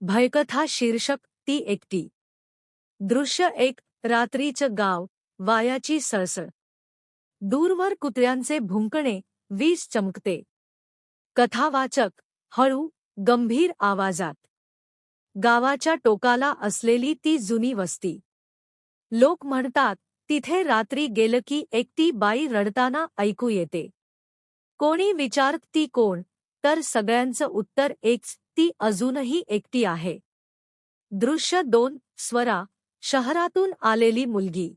भयकथा शीर्षक ती एकटी. दृश्य एक रात्रीचं गाव वायाची सळसळ. दूरवर कुत्र्यांचे भुंकणे वीज चमकते. कथावाचक हळू गंभीर आवाजात. गावाच्या टोकाला असलेली ती जुनी वस्ती. लोक म्हणतात तिथे रात्री गेलं की एकटी बाई रडताना ऐकू येते. कोणी विचारत ती कोण? तर सगळ्यांचं उत्तर एकच ती अजूनही एकटी आहे. दृश्य दोन स्वरा शहरातून आलेली मुलगी.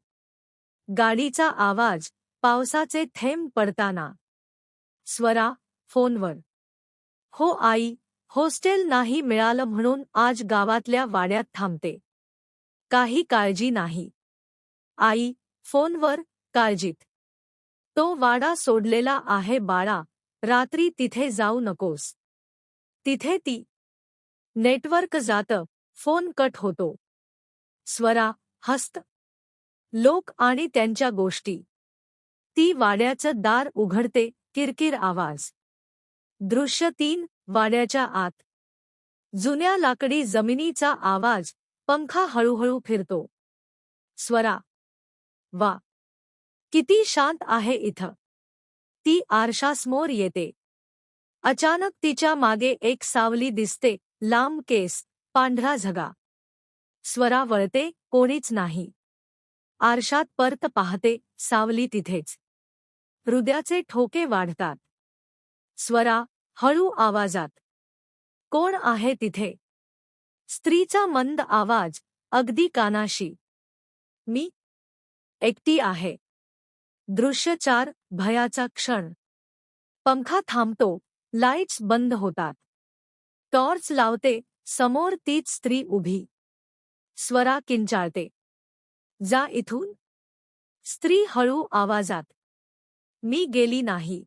गाडीचा आवाज पावसाचे थेंब पडताना. स्वरा फोनवर. हो आई हॉस्टेल नाही मिळालं म्हणून आज गावातल्या वाड्यात थांबते. काही काळजी नाही. आई फोनवर काळजीत. तो वाडा सोडलेला आहे बाळा रात्री तिथे जाऊ नकोस. तिथे ती नेटवर्क जातं फोन कट होतो. स्वरा हस्त. लोक आणि त्यांच्या गोष्टी. ती वाड्याचं दार उघडते किरकिर आवाज. दृश्य तीन वाड्याच्या आत. जुन्या लाकडी जमिनीचा आवाज पंखा हळूहळू फिरतो. स्वरा वा. किती शांत आहे इथं. ती आरशासमोर येते. अचानक तिच्यामागे एक सावली दिसते. लांब केस पांढरा झगा. स्वरा वळते कोणीच नाही. आरशात परत पाहते सावली तिथेच. हृदयाचे ठोके वाढतात. स्वरा हळू आवाजात. कोण आहे तिथे? स्त्रीचा मंद आवाज अगदी कानाशी. मी? एकटी आहे. दृश्य चार भयाचा क्षण. पंखा थांबतो लाईट्स बंद होतात. टॉर्च लावते समोर तीच स्त्री उभी. स्वरा किंचाळते. जा इथून. स्त्री हळू आवाजात. मी गेली नाही.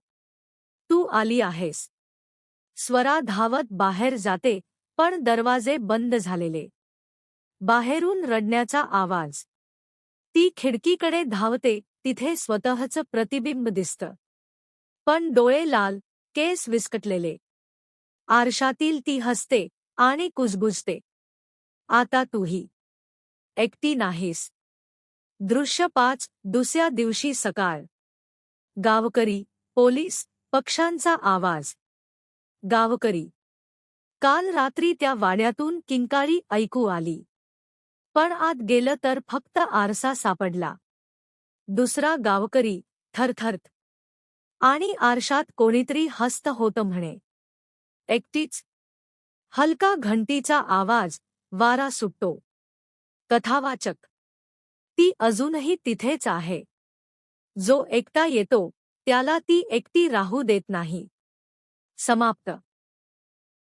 तू आली आहेस. स्वरा धावत बाहेर जाते पण दरवाजे बंद झालेले. बाहेरून रडण्याचा आवाज. ती खिडकीकडे धावते तिथे स्वतःचं प्रतिबिंब दिसतं. पण डोळे लाल केस विस्कटलेले. आरशातील ती हसते आणि कुजबुजते. आता तूही. एकटी नाहीस. दृश्य पाच दुसऱ्या दिवशी सकाळ. गावकरी पोलीस पक्षांचा आवाज. गावकरी. काल रात्री त्या वाड्यातून किंकाळी ऐकू आली. पण आत गेलं तर फक्त आरसा सापडला. दुसरा गावकरी थरथरत. आणि आरशात कोणीतरी हस्त होतं म्हणे. एकटीच. हलका घंटीचा आवाज वारा सुटतो. कथावाचक. ती अजूनही तिथेच आहे. जो एकटा येतो त्याला ती एकटी राहू देत नाही. समाप्त.